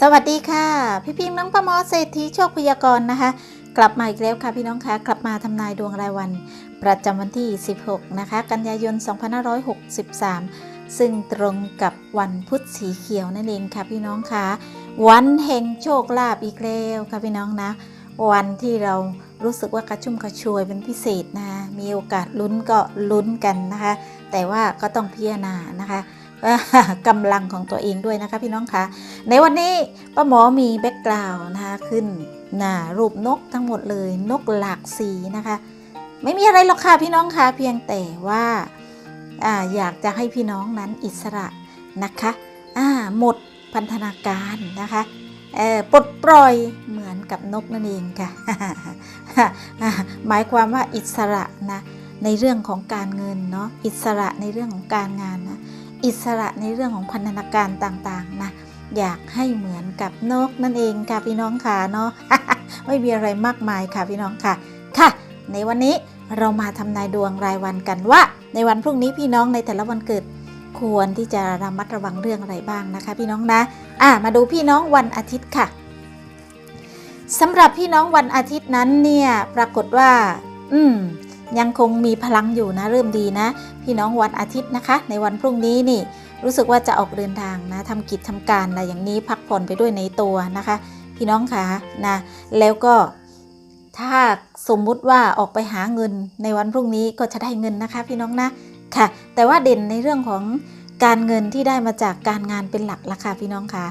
สวัสดีค่ะ พี่พิมพ์น้องประมอเศรษฐีโชคพยากรณ์นะคะ กลับมาอีกแล้วค่ะพี่น้องคะกลับมาทำนายดวงรายวัน ประจำวันที่ 16 นะคะ กันยายน 2563 ซึ่งตรงกับวันพุธสีเขียวนั่นเองค่ะพี่น้องคะวันแห่งโชคลาภอีกแล้วค่ะพี่น้องนะ วันที่เรารู้สึกว่ากระชุ่มกระชวยเป็นพิเศษนะมีโอกาสลุ้นก็ลุ้นกันนะคะ แต่ว่าก็ต้องพิจารณานะคะ กำลังของตัวเองด้วยนะคะพี่น้องคะในวันนี้ป้าหมอมีแบ็กกราวน์นะคะขึ้นหน้ารูปนกทั้งหมดเลย นกหลากสีนะคะ ไม่มีอะไรหรอกค่ะพี่น้องคะเพียงแต่ว่าออยากจะให้พี่น้องนั้นอิสระนะคะหมดพันธนาการนะคะปลดปล่อยเหมือนกับนกนั่นเองค่ะ หมายความว่าอิสระนะในเรื่องของการเงินเนาะอิสระในเรื่องของการงานนะ อิสระในเรื่องของพันธนาการต่างๆนะอยากให้เหมือนกับนกนั่นเองค่ะพี่น้องค่ะเนาะไม่มีอะไรมากมายค่ะพี่น้องค่ะค่ะ ในวันนี้เรามาทำนายดวงรายวันกันว่า ในวันพรุ่งนี้พี่น้องในแต่ละวันเกิด ควรที่จะระมัดระวังเรื่องอะไรบ้างนะคะ พี่น้องนะอะมาดูพี่น้องวันอาทิตย์ค่ะสำหรับพี่น้องวันอาทิตย์นั้นเนี่ยปรากฏว่า อืม ยังคงมีพลังอยู่นะเริ่มดีนะ พี่น้องวันอาทิตย์นะคะ ในวันพรุ่งนี้นี่ รู้สึกว่าจะออกเดินทางนะทำกิจทำการอะไรอย่างนี้พักผ่อนไปด้วยในตัวนะคะ พี่น้องคะนะแล้วก็ถ้าสมมุติว่าออกไปหาเงินในวันพรุ่งนี้ก็จะได้เงินนะคะ พี่น้องนะค่ะ แต่ว่าเด่นในเรื่องของการเงินที่ได้มาจากการงานเป็นหลักละค่ะพี่น้องคะ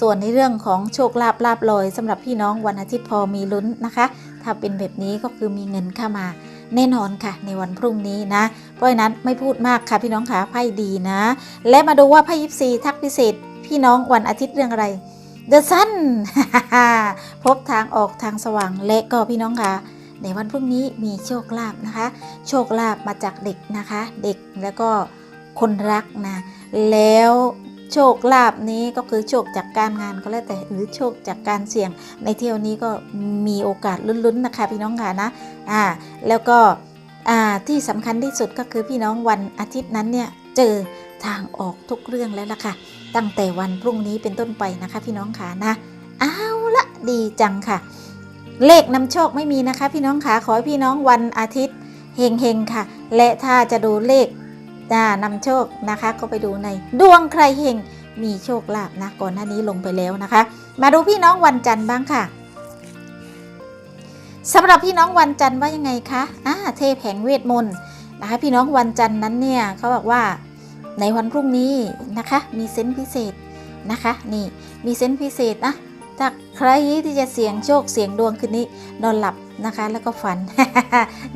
ส่วนในเรื่องของโชคลาภลาบลอยสำหรับพี่น้องวันอาทิตย์พอมีลุ้นนะคะ ถ้าเป็นแบบนี้ก็คือมีเงินเข้ามา แน่นอนค่ะ ในวันพรุ่งนี้นะ เพราะฉะนั้นไม่พูดมากค่ะพี่น้องคะไพ่ดีนะ และมาดูว่าไพ่ยิปซีทักพิเศษ พี่น้องวันอาทิตย์เรื่องอะไร The Sun พบทางออกทางสว่าง และก็พี่น้องค่ะในวันพรุ่งนี้มีโชคลาภนะคะ โชคลาภมาจากเด็กนะคะ เด็กแล้วก็คนรักนะ แล้ว โชคลาภนี้ก็คือโชคจากการงานก็แล้วแต่หรือโชคจากการเสี่ยง ในเที่ยวนี้ก็มีโอกาสลุ้นๆนะคะพี่น้องค่ะนะอ่าแล้วก็อ่าที่สำคัญที่สุดก็คือพี่น้องวันอาทิตย์นั้นเนี่ยเจอทางออกทุกเรื่องแล้วล่ะค่ะ ตั้งแต่วันพรุ่งนี้เป็นต้นไปนะคะ พี่น้องค่ะนะเอาละดีจังค่ะ เลขนำโชคไม่มีนะคะ พี่น้องค่ะขอให้พี่น้องวันอาทิตย์เฮงเฮงๆค่ะ และถ้าจะดูเลข อ่านำโชคนะคะ ก็ไปดูในดวงใครเฮงมีโชคลาภนะก่อนหน้านี้ลงไปแล้วนะคะ มาดูพี่น้องวันจันทร์บ้างค่ะสำหรับพี่น้องวันจันทร์ว่ายังไงคะอ่าเทพแห่งเวทมนต์นะคะพี่น้องวันจันทร์นั้นเนี่ยเขาบอกว่าในวันพรุ่งนี้นะคะ มีเซนส์พิเศษนะคะ นี่มีเซนส์พิเศษนะ ถ้าใครที่จะเสี่ยงโชคเสี่ยงดวงคืนนี้ นอนหลับนะคะ แล้วก็ฝัน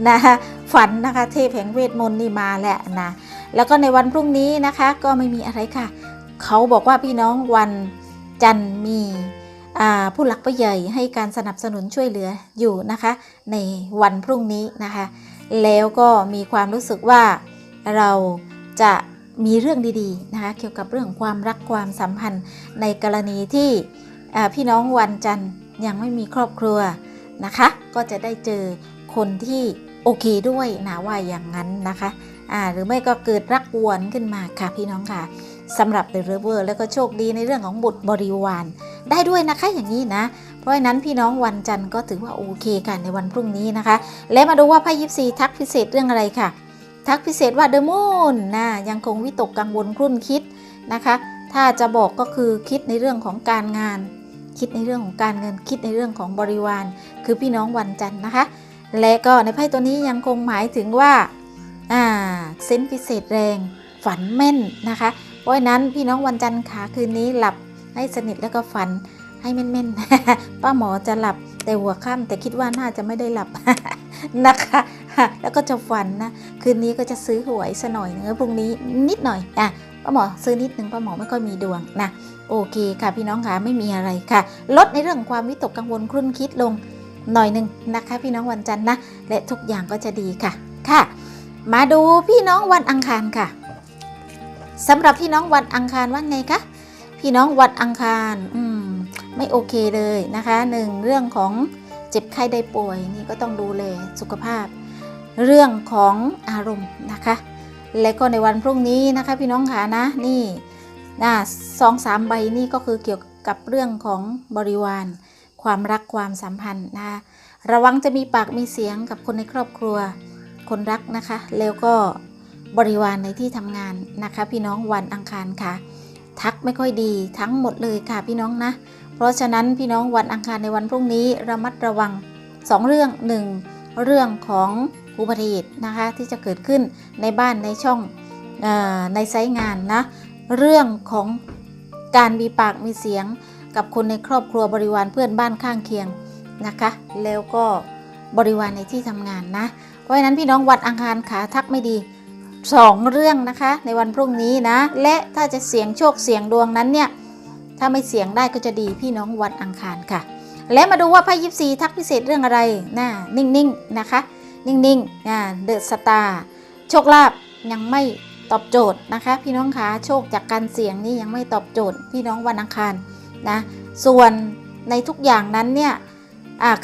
นะคะฝันนะคะ เทพแห่งเวทมนต์นี่มาแหละนะแล้วก็ในวันพรุ่งนี้นะคะ ก็ไม่มีอะไรค่ะ เขาบอกว่าพี่น้องวันจันมีผู้หลักผู้ใหญ่ให้การสนับสนุนช่วยเหลืออยู่นะคะ ในวันพรุ่งนี้นะคะ แล้วก็มีความรู้สึกว่าเราจะมีเรื่องดีๆนะคะ เกี่ยวกับเรื่องความรักความสัมพันธ์ในกรณีที่ พี่น้องวันจันทร์ยังไม่มีครอบครัวนะคะ ก็จะได้เจอคนที่โอเคด้วยนะว่าอย่างนั้นนะคะอ่าหรือไม่ก็เกิดรักวนขึ้นมาค่ะพี่น้องค่ะสำหรับ The River แล้วก็โชคดีในเรื่องของบุตรบริวารได้ด้วยนะคะอย่างนี้นะ เพราะฉะนั้นพี่น้องวันจันทร์ก็ถือว่าโอเคกันในวันพรุ่งนี้นะคะ และมาดูว่าไพ่ยิปซีทักพิเศษเรื่องอะไรค่ะ ทักพิเศษว่าเดอะมูนนะยังคงวิตกกังวลครุ่นคิดนะคะ ถ้าจะบอกก็คือคิดในเรื่องของการงาน คิดในเรื่องของการเงินคิดในเรื่องของบริวาร คือพี่น้องวันจันทร์นะคะ และก็ในไพ่ตัวนี้ยังคงหมายถึงว่าอ่าเซนพิเศษแรงฝันแม่นนะคะ เพราะนั้นพี่น้องวันจันทร์ขาคืนนี้หลับให้สนิทแล้วก็ฝันให้แม่นๆ ป้าหมอจะหลับแต่หัวค่ำแต่คิดว่าน่าจะไม่ได้หลับนะคะ แล้วก็จะฝันนะ คืนนี้ก็จะซื้อหวยซะหน่อยนึงแล้วพรุ่งนี้นิดหน่อยอะ ป้าหมอซื้อนิดนึงป้าหมอไม่ค่อยมีดวงนะโอเคค่ะพี่น้องค่ะไม่มีอะไรค่ะ ลดในเรื่องความวิตกกังวลครุ่นคิดลงหน่อยหนึ่งนะคะ พี่น้องวันจันทร์นะและทุกอย่างก็จะดีค่ะค่ะ มาดูพี่น้องวันอังคารค่ะสำหรับพี่น้องวันอังคารว่าไงคะพี่น้องวันอังคารอืมไม่โอเคเลยนะคะหนึ่งเรื่องของเจ็บไข้ได้ป่วยนี่ก็ต้องดูแลสุขภาพ เรื่องของอารมณ์นะคะ และก็ในวันพรุ่งนี้นะคะพี่น้องค่ะนะนี่นะสองสามใบนี่ก็คือเกี่ยวกับเรื่องของบริวาร ความรักความสัมพันธ์นะคะระวังจะมีปากมีเสียงกับคนในครอบครัว คนรักนะคะ แล้วก็บริวารในที่ทำงานนะคะ พี่น้องวันอังคารค่ะ ทักไม่ค่อยดีทั้งหมดเลยค่ะพี่น้องนะ เพราะฉะนั้นพี่น้องวันอังคารในวันพรุ่งนี้ระมัดระวัง 2 เรื่อง 1 เรื่องของ อุบัติเหตุนะคะที่จะเกิดขึ้นในบ้านในช่องอในไซต์งานนะเรื่องของการมีปากมีเสียงกับคนในครอบครัวบริวารเพื่อนบ้านข้างเคียงนะคะ แล้วก็บริวารในที่ทำงานนะ เพราะฉะนั้นพี่น้องวันอังคารขาทักไม่ดีสองเรื่องนะคะในวันพรุ่งนี้นะ และถ้าจะเสียงโชคเสียงดวงนั้นเนี่ย ถ้าไม่เสียงได้ก็จะดีพี่น้องวันอังคารค่ะ และมาดูว่าไพ่ยิปซีทักพิเศษเรื่องอะไรนะนิ่งๆนะคะ นิ่งๆนะเดอะสตาร์โชคลาภยังไม่ตอบโจทย์นะคะ พี่น้องคะโชคจากการเสี่ยงนี่ยังไม่ตอบโจทย์พี่น้องวันอังคารนะส่วนในทุกอย่างนั้นเนี่ย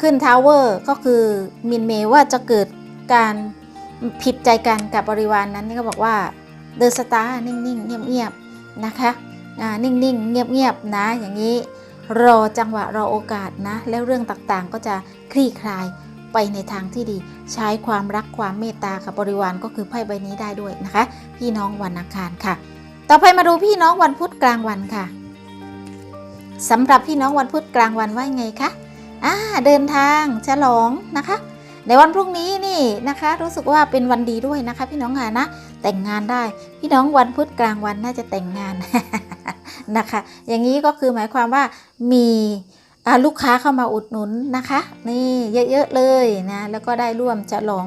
ขึ้นทาวเวอร์ก็คือมินเมว่าจะเกิดการผิดใจกันกับบริวารนนั้นนี่ก็บอกว่าเดอะสตาร์นิ่งๆ เงียบๆนะคะนิ่งๆ เงียบๆนะอย่างนี้รอจังหวะรอโอกาสนะ แล้วเรื่องต่างๆก็จะคลี่คลาย ไปในทางที่ดี ใช้ความรักความเมตตากับบริวารก็คือไพ่ใบนี้ได้ด้วยนะคะ พี่น้องวันอังคารค่ะ ต่อไปมาดูพี่น้องวันพุธกลางวันค่ะสำหรับพี่น้องวันพุธกลางวันว่าไงคะอ่าเดินทางฉลองนะคะ ในวันพรุ่งนี้นี่นะคะ รู้สึกว่าเป็นวันดีด้วยนะคะ พี่น้องค่ะนะแต่งงานได้พี่น้องวันพุธกลางวันน่าจะแต่งงานนะคะ อย่างนี้ก็คือหมายความว่ามี ลูกค้าเข้ามาอุดหนุนนะคะ นี่เยอะๆเลยนะแล้วก็ได้ร่วมฉลอง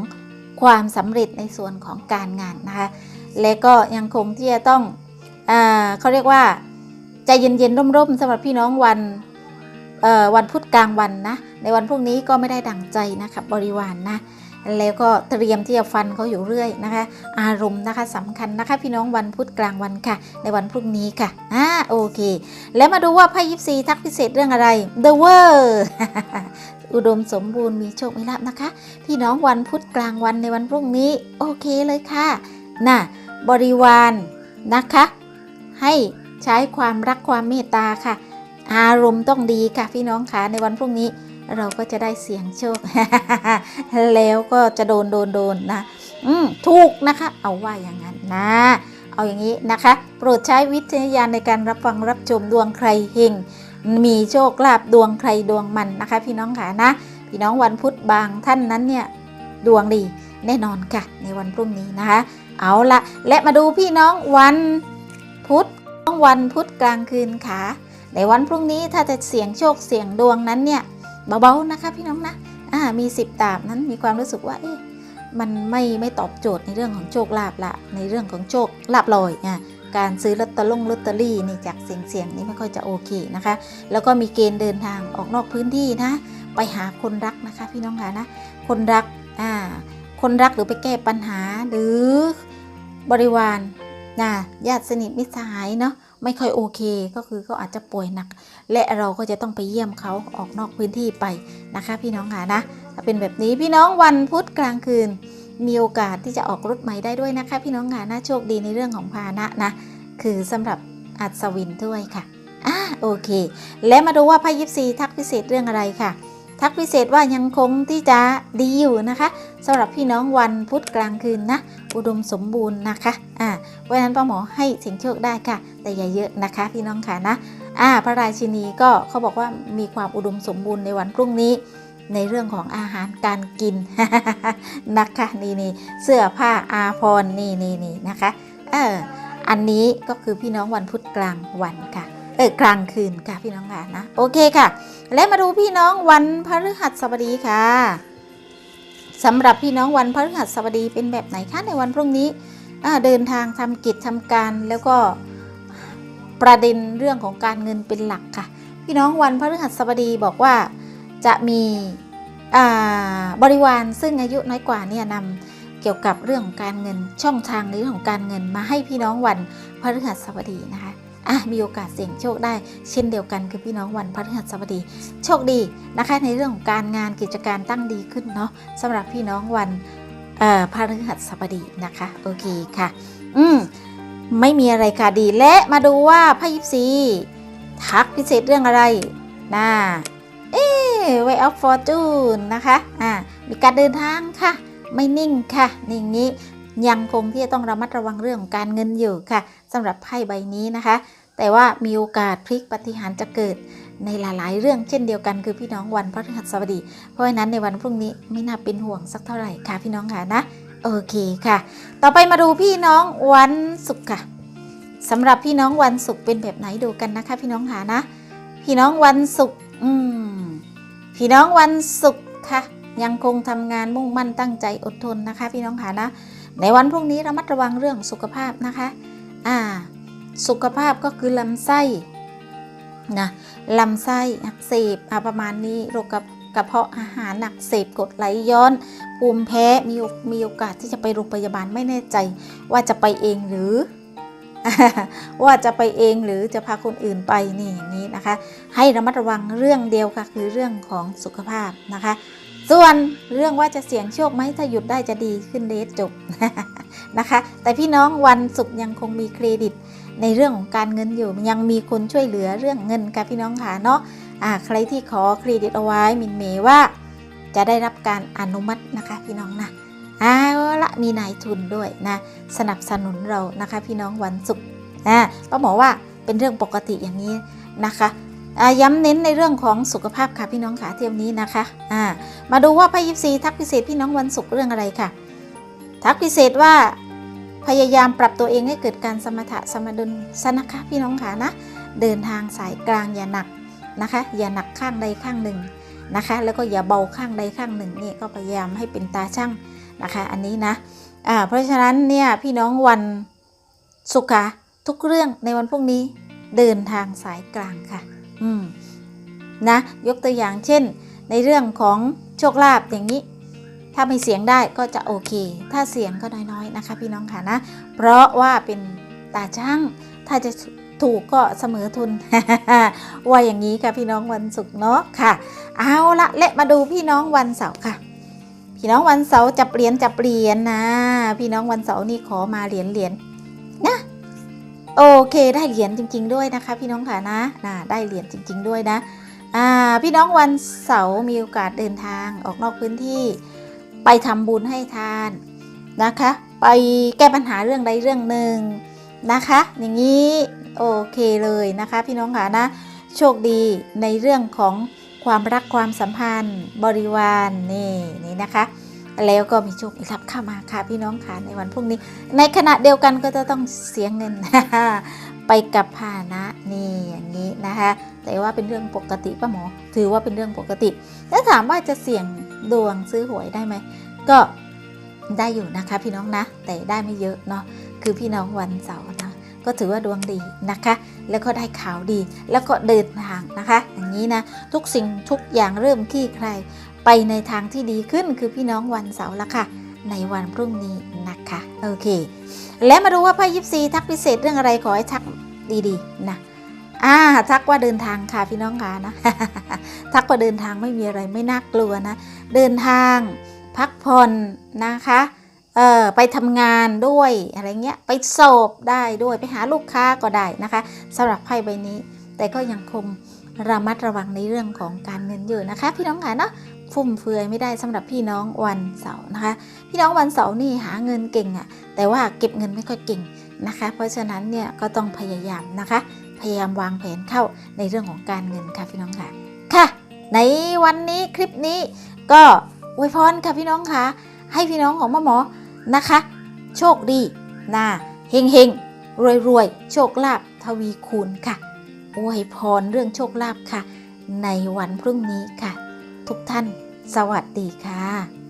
ความสำเร็จในส่วนของการงานนะคะ และก็ยังคงที่จะต้องอาเขาเรียกว่าใจเย็นๆร่มๆสำหรับพี่น้องวันเอ่อวันพุธกลางวันนะ ในวันพรุ่งนี้ก็ไม่ได้ดั่งใจนะคะบริวารนนะ แล้วก็เตรียมที่จะฟันเขาอยู่เรื่อยนะคะ อารมณ์นะคะสำคัญนะคะ พี่น้องวันพุธกลางวันค่ะ ในวันพรุ่งนี้ค่ะอ่าโอเค แล้วมาดูว่าไพ่ยิปซีทักพิเศษเรื่องอะไร The World อุดมสมบูรณ์มีโชคมีลาภนะคะ พี่น้องวันพุธกลางวันในวันพรุ่งนี้ โอเคเลยค่ะน่ะบริวารนะคะ ให้ใช้ความรักความเมตตาค่ะ อารมณ์ต้องดีค่ะ พี่น้องค่ะในวันพรุ่งนี้ เราก็จะได้เสียงโชค แล้วก็จะโดนโดนโดนนะ อืมถูกนะคะ เอาว่าอย่างนั้นนะ เอาอย่างนี้นะคะ โปรดใช้วิจาญาณในการรับฟังรับชมดวงใครเฮงมีโชคลาภดวงใครดวงมันนะคะ พี่น้องค่ะนะ พี่น้องวันพุธบางท่านนั้นเนี่ย ดวงดีแน่นอนค่ะ ในวันพรุ่งนี้นะคะ เอาละและมาดูพี่น้องวันพุธวันพุธกลางคืนค่ะในวันพรุ่งนี้ถ้าจะเสี่ยงโชคเสี่ยงดวงนั้นเนี่ย เบาๆนะคะพี่น้องนะอ่ามีสิบดาบนั้นมีความรู้สึกว่าเอ๊ะมันไม่ไม่ตอบโจทย์ในเรื่องของโชคลาภละในเรื่องของโชคลาภลอยอะการซื้อลอตเตอรี่ลอตเตอรี่นี่จากเสียงเสียงๆนี่ไม่ค่อยจะโอเคนะคะ แล้วก็มีเกณฑ์เดินทางออกนอกพื้นที่นะ ไปหาคนรักนะคะพี่น้องค่ะนะ คนรักอ่าคนรักหรือไปแก้ปัญหาหรือบริวารนะญาติสนิทมิตรสหายเนาะ ไม่ค่อยโอเคก็คือเขาอาจจะป่วยหนัก และเราก็จะต้องไปเยี่ยมเขาออกนอกพื้นที่ไปนะคะ พี่น้องค่ะนะถ้าเป็นแบบนี้พี่น้องวันพุธกลางคืน มีโอกาสที่จะออกรถใหม่ได้ด้วยนะคะ พี่น้องค่ะนะโชคดีในเรื่องของพาหนะนะ คือสำหรับอัศวินด้วยค่ะอ่าโอเค และมาดูว่าไพ่ยิปซีทักพิเศษเรื่องอะไรค่ะ ทักพิเศษว่ายังคงที่จะดีอยู่นะคะสำหรับพี่น้องวันพุธกลางคืนนะ อุดมสมบูรณ์นะคะอ่าเพราะฉะนั้นป้าหมอให้เสียงโชคได้ค่ะ แต่อย่าเยอะนะคะ พี่น้องค่ะนะอ่าพระราชินีก็เขาบอกว่ามีความอุดมสมบูรณ์ในวันพรุ่งนี้ในเรื่องของอาหารการกินนะคะนี่นี่เสื้อผ้าอาภรณ์นี่นี่นี่นะคะเอออันนี้ก็คือพี่น้องวันพุธกลางวันค่ะ เออกลางคืนค่ะพี่น้องค่ะนะโอเคค่ะ และมาดูพี่น้องวันพฤหัสบดีค่ะสำหรับพี่น้องวันพฤหัสบดีเป็นแบบไหนคะในวันพรุ่งนี้เดินทางทำกิจทำการแล้วก็ประเด็นเรื่องของการเงินเป็นหลักค่ะ พี่น้องวันพฤหัสบดีบอกว่าจะมีบริวารซึ่งอายุน้อยกว่าเนี่ยนำเกี่ยวกับเรื่องของการเงินช่องทางในเรื่องของการเงินมาให้พี่น้องวันพฤหัสบดีนะคะ อะมีโอกาสเสี่ยงโชคได้ เช่นเดียวกันคือพี่น้องวันพฤหัสบดี โชคดีนะคะ ในเรื่องของการงานกิจการตั้งดีขึ้นเนาะสำหรับพี่น้องวันเอ่อพฤหัสบดีนะคะโอเคค่ะ อืมไม่มีอะไรค่ะดีและมาดูว่าไพ่ยิปซีทักพิเศษเรื่องอะไรนะเอ๊ way of fortune นะคะอ่ามีการเดินทางค่ะ ไม่นิ่งค่ะนี่งนี้ ยังคงที่จะต้องระมัดระวังเรื่องของการเงินอยู่ค่ะสำหรับไพ่ใบนี้นะคะ แต่ว่ามีโอกาสพลิกปฏิหารจะเกิดในหลาย ๆ เรื่องเช่นเดียวกันคือพี่น้องวันพฤหัสบดี เพราะฉะนั้นในวันพรุ่งนี้ไม่น่าเป็นห่วงสักเท่าไหร่ค่ะพี่น้องค่ะนะโอเคค่ะ ต่อไปมาดูพี่น้องวันศุกร์ค่ะสำหรับพี่น้องวันศุกร์เป็นแบบไหนดูกันนะคะ พี่น้องค่ะนะ พี่น้องวันศุกร์อืมพี่น้องวันศุกร์ค่ะ ยังคงทำงานมุ่งมั่นตั้งใจอดทนนะคะ พี่น้องค่ะนะ ในวันพรุ่งนี้ระมัดระวังเรื่องสุขภาพนะคะ อ่า สุขภาพก็คือลำไส้นะลำไส้อักเสบอ่าประมาณนี้โรคกระกระเพาะอาหารอักเสบกดไหลย้อนภูมิแพ้มีมีโอกาสที่จะไปโรงพยาบาลไม่แน่ใจ ว่าจะไปเองหรือ ว่าจะไปเองหรือจะพาคนอื่นไปนี่อย่างนี้นะคะ ให้ระมัดระวังเรื่องเดียวค่ะคือเรื่องของสุขภาพนะคะ ส่วนเรื่องว่าจะเสี่ยงโชคไหมถ้าหยุดได้จะดีขึ้นเดทจบนะคะ แต่พี่น้องวันศุกร์ยังคงมีเครดิต ในเรื่องของการเงินอยู่ยังมีคนช่วยเหลือเรื่องเงินค่ะพี่น้องค่ะเนาะอ่าใครที่ขอเครดิตเอาไว้มินเมย์ว่า จะได้รับการอนุมัตินะคะพี่น้องนะเอาละมีนายทุนด้วยนะสนับสนุนเรานะคะ พี่น้องวันศุกร์อ่าป้าหมอว่าเป็นเรื่องปกติอย่างนี้นะคะ ย้ำเน้นในเรื่องของสุขภาพค่ะพี่น้องขาเที่ยวนี้นะคะอ่ามาดูว่าพ่ยิปซีทักพิเศษพี่น้องวันศุกร์เรื่องอะไรค่ะ ทักพิเศษว่าพยายามปรับตัวเองให้เกิดการสมถะสมดุลสนะคะพี่น้องขานะ เดินทางสายกลางอย่าหนักนะคะ อย่าหนักข้างใดข้างหนึ่งนะคะ แล้วก็อย่าเบาข้างใดข้างหนึ่งนี่ก็พยายามให้เป็นตาช่างนะคะ อันนี้นะอ่าเพราะฉะนั้นเนี่ยพี่น้องวันสุขะทุกเรื่องในวันพรุ่งนี้เดินทางสายกลางค่ะ นะ ยกตัวอย่างเช่น ในเรื่องของโชคลาภอย่างนี้ ถ้าไม่เสียงได้ก็จะโอเค ถ้าเสียงก็น้อยๆนะคะ พี่น้องค่ะนะ เพราะว่าเป็นตาช่าง ถ้าจะถูกก็เสมอทุน ว่าอย่างนี้ค่ะพี่น้องวันศุกร์เนาะค่ะ เอาละและมาดูพี่น้องวันเสาร์ค่ะ พี่น้องวันเสาร์จะเปลี่ยนจะเปลี่ยนนะ พี่น้องวันเสาร์นี่ขอมาเหรียญเหรียญ โอเคได้เหรียญจริง ๆ ด้วยนะคะ พี่น้องค่ะนะนะได้เหรียญจริง ๆ ด้วยนะอ่าพี่น้องวันเสาร์มีโอกาสเดินทางออกนอกพื้นที่ ไปทำบุญให้ทานนะคะ ไปแก้ปัญหาเรื่องใดเรื่องหนึ่งนะคะ อย่างนี้โอเคเลยนะคะ พี่น้องค่ะนะโชคดีในเรื่องของความรักความสัมพันธ์บริวารนี่นี่นะคะ แล้วก็มีโชคมีทรัพย์เข้ามาค่ะพี่น้องค่ะในวันพรุ่งนี้ ในขณะเดียวกันก็จะต้องเสียเงินไปกับภานะนี่อย่างนี้นะคะแต่ว่าเป็นเรื่องปกติป้าหมอ ถือว่าเป็นเรื่องปกติถ้าถามว่าจะเสี่ยงดวงซื้อหวยได้ไหมก็ได้อยู่นะคะพี่น้องนะ แต่ได้ไม่เยอะเนาะคือพี่น้องวันเสาร์นะก็ถือว่าดวงดีนะคะ แล้วก็ได้ข่าวดี แล้วก็เดินทางนะคะ อย่างนี้นะ ทุกสิ่งทุกอย่างเริ่มคลี่คลาย ไปในทางที่ดีขึ้นคือพี่น้องวันเสาร์ละค่ะ ในวันพรุ่งนี้นะคะโอเค และมาดูว่าไพ่ยิปซีทักพิเศษเรื่องอะไรขอให้ทักดีๆนะอ่าทักว่าเดินทางค่ะพี่น้องค่ะนะทักว่าเดินทางไม่มีอะไรไม่น่ากลัวนะ เดินทาง พักผ่อนนะคะเอ่อไปทำงานด้วยอะไรเงี้ยไปสอบได้ด้วยไปหาลูกค้าก็ได้นะคะสำหรับไพ่ใบนี้ แต่ก็ยังคงระมัดระวังในเรื่องของการเงินอยู่นะคะ พี่น้องค่ะเนาะ ฟุ่มเฟือยไม่ได้สำหรับพี่น้องวันเสาร์นะคะ พี่น้องวันเสาร์นี่หาเงินเก่งอะ่ะ แต่ว่าเก็บเงินไม่ค่อยเก่งนะคะ เพราะฉะนั้นเนี่ยก็ต้องพยายามนะคะ พยายามวางแผนเข้าในเรื่องของการเงินค่ะพี่น้องค่ะ ค่ะ ในวันนี้คลิปนี้ก็อวยพรค่ะพี่น้องค่ะ ให้พี่น้องของมะหมอนะคะ โชคดีนะเฮงเฮงรวยรวยโชคลาภทวีคูณค่ะอวยพรเรื่องโชคลาภค่ะ ในวันพรุ่งนี้ค่ะ ทุกท่าน สวัสดีค่ะ